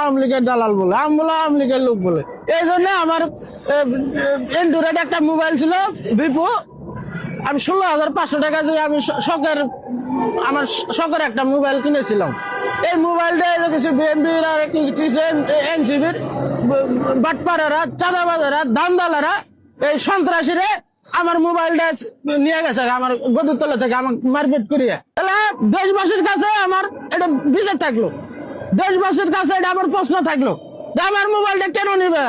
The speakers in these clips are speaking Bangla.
আওয়ামী লীগের দালাল বলে আমি বলে, আওয়ামী লীগের লোক বলে। এই জন্য আমার এন্ডুরেট একটা মোবাইল ছিল ভিপো আমি ষোলো হাজার পাঁচশো টাকা দিয়ে আমি শখের, আমার শখের একটা মোবাইল কিনেছিলাম। এই মোবাইলটা কিছু বিএনপির আর কিছু কিছু এনসিবির বাটপাড়ারা, চাঁদাবাজারা ধানদালারা এই সন্ত্রাসীরা আমার মোবাইলটা নিয়ে গেছে, আমার গদির তলা থেকে আমার মারপিট করিয়ে। তাহলে দেশবাসীর কাছে আমার এটা বিচার থাকল। দেশবাসীর কাছে এটা আমার প্রশ্ন থাকল যে আমার মোবাইলটা কেন নিবে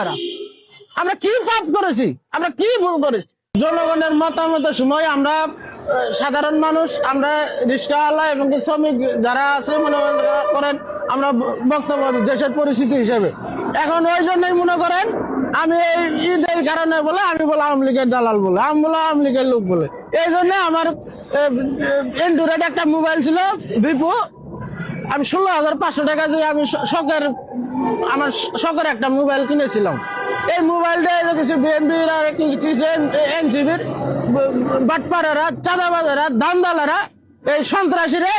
আমরা কি পাপ করেছি আমরা কি ভুল করেছি জনগণের মতামতের সময় আমরা সাধারণ মানুষ আমরা রিক্সাওয়ালা এবং শ্রমিক যারা আছে মনে করেন আমরা বক্তব্য দেশের পরিস্থিতি হিসেবে এখন ওই জন্যই মনে করেন আমি এই ঈদের কারণে বলে আমি বলে আওয়ামী লীগের দালাল বলে আমি বলে আওয়ামী লীগের লোক বলে এই জন্য আমার এন্ডুরেট একটা মোবাইল ছিল ভিপো আমি ষোলো হাজার পাঁচশো টাকা দিয়ে আমি শখের, আমার শখের একটা মোবাইল কিনেছিলাম। এই মোবাইলটা কিছু বিএনপির আর কিছু কিছু এনসিবির বাটপাড়ারা, চাঁদাবাজারা ধানদালারা এই সন্ত্রাসীরা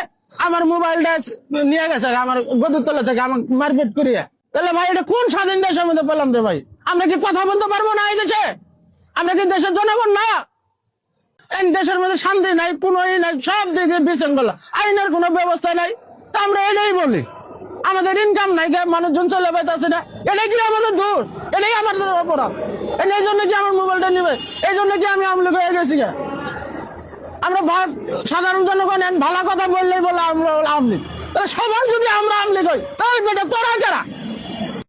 আমার মোবাইলটা নিয়ে গেছে আমার গদির তলা থেকে আমার মারপিট করিয়া। তাহলে ভাই, এটা কোন স্বাধীন দেশের মধ্যে পেলাম রে ভাই? আমরা কি কথা বলতে পারব না এই দেশে? আমরা কি দেশের জনগণ না? এই দেশের মধ্যে শান্তি নাই কোনো নাই, সব দিকে বিশৃঙ্খলা। আইনের কোনো ব্যবস্থা নাই। আমরা এটাই বলি। আমাদের ইনকাম নাই মানুষজন চলে পাইতেছে না। এটাই কি আমাদের দূর এটাই আমাদের অপরাধ। এটা এই জন্য কি আমার মোবাইলটা নিবে? এই জন্য কি আমি আমলি হয়ে গেছি? আমরা সাধারণ জনগণ ভালো কথা বললেই বলে আমরা আমলি। সবাই যদি আমরা আমলি কই তাহলে বেটা তোরা কারা?